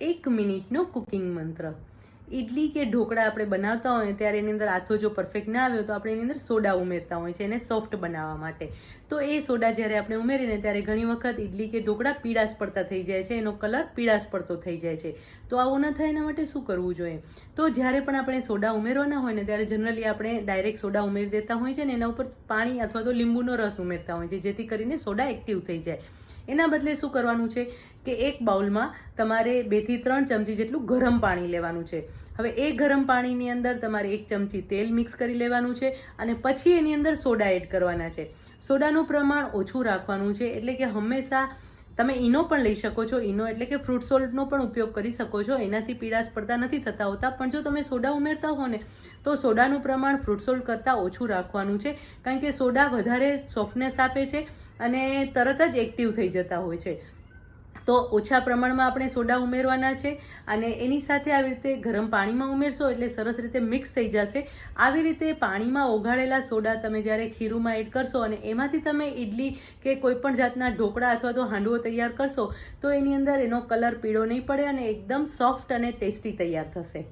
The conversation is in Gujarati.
એક મિનિટનો કુકિંગ મંત્ર. ઇડલી કે ઢોકળા આપણે બનાવતા હોય ત્યારે એની અંદર આથો જો પરફેક્ટ ના આવ્યો તો આપણે એની અંદર સોડા ઉમેરતા હોય છે એને સોફ્ટ બનાવવા માટે. તો એ સોડા જ્યારે આપણે ઉમેરીને ત્યારે ઘણી વખત ઇડલી કે ઢોકળા પીળાશ પડતા થઈ જાય છે, એનો કલર પીળાશ પડતો થઈ જાય છે. તો આવું ન થાય એના માટે શું કરવું જોઈએ? તો જ્યારે પણ આપણે સોડા ઉમેરવાના હોય ને ત્યારે જનરલી આપણે ડાયરેક્ટ સોડા ઉમેરી દેતા હોય છે ને એના ઉપર પાણી અથવા તો લીંબુનો રસ ઉમેરતા હોય છે જેથી કરીને સોડા એક્ટિવ થઈ જાય. એના બદલે શું કરવાનું છે કે એક બાઉલમાં તમારે બેથી ત્રણ ચમચી જેટલું ગરમ પાણી લેવાનું છે. હવે એ ગરમ પાણીની અંદર તમારે એક ચમચી તેલ મિક્સ કરી લેવાનું છે અને પછી એની અંદર સોડા એડ કરવાના છે. સોડાનું પ્રમાણ ઓછું રાખવાનું છે એટલે કે હંમેશા તમે ઈનો પણ લઈ શકો છો. ઈનો એટલે કે ફ્રૂટ સોલ્ટનો પણ ઉપયોગ કરી શકો છો. એનાથી પીડાશ પડતા નથી થતા હોતા, પણ જો તમે સોડા ઉમેરતા હો ને, તો સોડાનું પ્રમાણ ફ્રૂટ સોલ્ટ કરતાં ઓછું રાખવાનું છે. કારણ કે સોડા વધારે સોફ્ટનેસ આપે છે અને તરત જ એક્ટિવ થઈ જતા હોય છે. તો ઓછા પ્રમાણમાં આપણે સોડા ઉમેરવાના છે અને એની સાથે આવી રીતે ગરમ પાણીમાં ઉમેરશો એટલે સરસ રીતે મિક્સ થઈ જશે. આવી રીતે પાણીમાં ઓગાળેલા સોડા તમે જ્યારે ખીરુંમાં એડ કરશો અને એમાંથી તમે ઇડલી કે કોઈપણ જાતના ઢોકળા અથવા તો હાંડવો તૈયાર કરશો તો એની અંદર એનો કલર પીળો નહીં પડે અને એકદમ સોફ્ટ અને ટેસ્ટી તૈયાર થશે.